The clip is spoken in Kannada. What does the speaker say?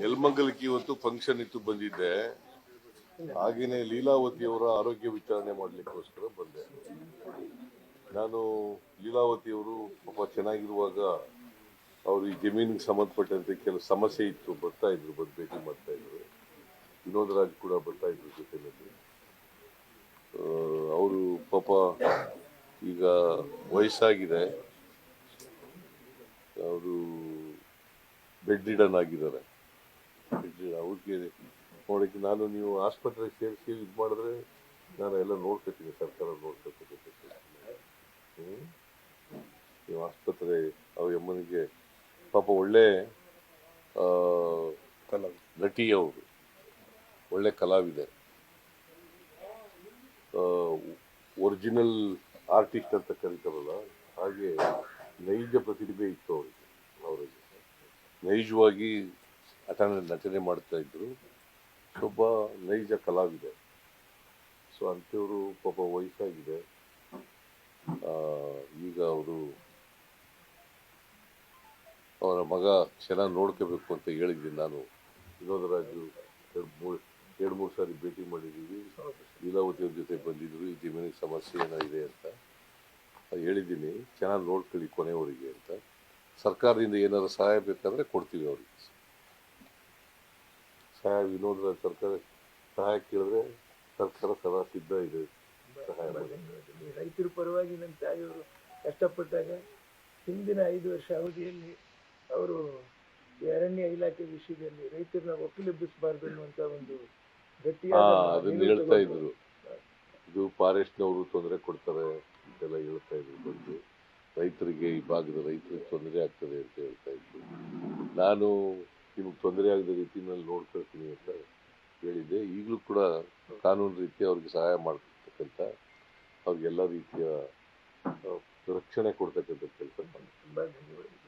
ನೆಲಮಂಗಲಕ್ಕೆ ಇವತ್ತು ಫಂಕ್ಷನ್ ಇತ್ತು ಬಂದಿದ್ದೆ. ಹಾಗೇನೆ ಲೀಲಾವತಿ ಅವರ ಆರೋಗ್ಯ ವಿಚಾರಣೆ ಮಾಡ್ಲಿಕ್ಕೋಸ್ಕರ ಬಂದೆ. ನಾನು ಲೀಲಾವತಿ ಅವರು ಪಾಪ ಚೆನ್ನಾಗಿರುವಾಗ ಅವರು ಈ ಜಮೀನಿಗೆ ಸಂಬಂಧಪಟ್ಟಂತೆ ಕೆಲವು ಸಮಸ್ಯೆ ಇತ್ತು, ಬರ್ತಾ ಇದ್ರು ಭೇಟಿ ಮಾಡ್ತಾ ಇದ್ರು. ವಿನೋದ್ ರಾಜ್ ಕೂಡ ಬರ್ತಾ ಇದ್ರು ಜೊತೆಯಲ್ಲಿ. ಅವರು ಪಾಪ ಈಗ ವಯಸ್ಸಾಗಿದೆ. ಅವರು ಬೆಡ್ ರಿಡನ್ ಆಗಿದ್ದಾರೆ. ಬೆಡ್ ಅವ್ರಿಗೆ ನೋಡಕ್ಕೆ ನಾನು ನೀವು ಆಸ್ಪತ್ರೆಗೆ ಸೇರಿಸಿ ಇದು ಮಾಡಿದ್ರೆ ನಾನು ಎಲ್ಲ ನೋಡ್ಕೊತೀನಿ, ಸರ್ಕಾರ ನೋಡ್ಕೊತೀನಿ? ನೀವು ಆಸ್ಪತ್ರೆ ಅವ್ರ ಅಮ್ಮನಿಗೆ ಪಾಪ ಒಳ್ಳೆ ನಟಿ ಅವರು. ಒಳ್ಳೆ ಕಲಾವಿದೆ. ಒರಿಜಿನಲ್ ಆರ್ಟಿಸ್ಟ್ ಅಂತ ಕರಿತಾರಲ್ಲ, ಹಾಗೆ ನೈಜ ಪ್ರತಿಭೆ ಇತ್ತು ಅವರಿಗೆ ಅವರಿಗೆ. ನೈಜವಾಗಿ ನಟನೆ ನಟನೆ ಮಾಡ್ತಾ ಇದ್ರು. ಒಬ್ಬ ನೈಜ ಕಲಾವಿದೆ. ಸೊ ಅಂಥವರು ಪಾಪ ವಯಸ್ಸಾಗಿದೆ ಈಗ ಅವರು ಅವರ ಮಗ ಚೆನ್ನಾಗಿ ನೋಡ್ಕೋಬೇಕು ಅಂತ ಹೇಳಿದ್ದೀನಿ ನಾನು. ವಿನೋದ ರಾಜು ಎರಡು ಮೂರು ಎರಡು ಮೂರು ಸಾರಿ ಭೇಟಿ ಮಾಡಿದ್ದೀವಿ. ಲೀಲಾವತಿ ಅವ್ರ ಜೊತೆ ಬಂದಿದ್ರು. ಈ ಜಮೀನಿಗೆ ಸಮಸ್ಯೆ ಏನಾಗಿದೆ ಅಂತ ಹೇಳಿದ್ದೀನಿ. ಚೆನ್ನಾಗಿ ನೋಡ್ಕೊಳ್ಳಿ ಕೊನೆಯವರಿಗೆ ಅಂತ. ಸರ್ಕಾರದಿಂದ ಏನಾದ್ರು ಸಹಾಯ ಬೇಕಾದರೆ ಕೊಡ್ತೀವಿ ಅವ್ರಿಗೆ. ಸಹಾಯ ವಿನೋದ್ರ ಸರ್ಕಾರ ಸಹಾಯ ಕೇಳಿದ್ರೆ ಸರ್ಕಾರ ಸದಾ ಸಿದ್ಧ ಇದೆ ಸಹಾಯ ರೈತರ ಪರವಾಗಿ ನನ್ನ ತಾಯಿಯವರು ಕಷ್ಟಪಟ್ಟಾಗ ಹಿಂದಿನ ಐದು ವರ್ಷ ಅವಧಿಯಲ್ಲಿ ಅವರು ಅರಣ್ಯ ಇಲಾಖೆ ವಿಷಯದಲ್ಲಿ ರೈತರನ್ನ ಒಕ್ಕಲೆಬ್ಬಿಸಬಾರ್ದು ಅನ್ನುವಂತ ಒಂದು ಗಟ್ಟಿಯಾದ ಅದನ್ನ ಹೇಳ್ತಾ ಇದ್ರು. ಇದು ಫಾರೆಸ್ಟ್ನವರು ತೊಂದರೆ ಕೊಡ್ತಾರೆ ಅಂತೆಲ್ಲ ಹೇಳ್ತಾ ಇದ್ರು ಬಂದು. ರೈತರಿಗೆ, ಈ ಭಾಗದ ರೈತರಿಗೆ ತೊಂದರೆ ಆಗ್ತದೆ ಅಂತ ಹೇಳ್ತಾ ಇದ್ರು. ನಾನು ನಿಮಗೆ ತೊಂದರೆ ಆಗದ ರೀತಿನಲ್ಲಿ ನೋಡ್ಕೊಳ್ತೀನಿ ಅಂತ ಹೇಳಿದ್ದೆ. ಈಗಲೂ ಕೂಡ ಕಾನೂನು ರೀತಿ ಅವ್ರಿಗೆ ಸಹಾಯ ಮಾಡ್ತಕ್ಕಂಥ ಅವ್ರಿಗೆಲ್ಲ ರೀತಿಯ ರಕ್ಷಣೆ ಕೊಡ್ತಕ್ಕಂಥ ಕೆಲಸ ಮಾಡ್ತೀನಿ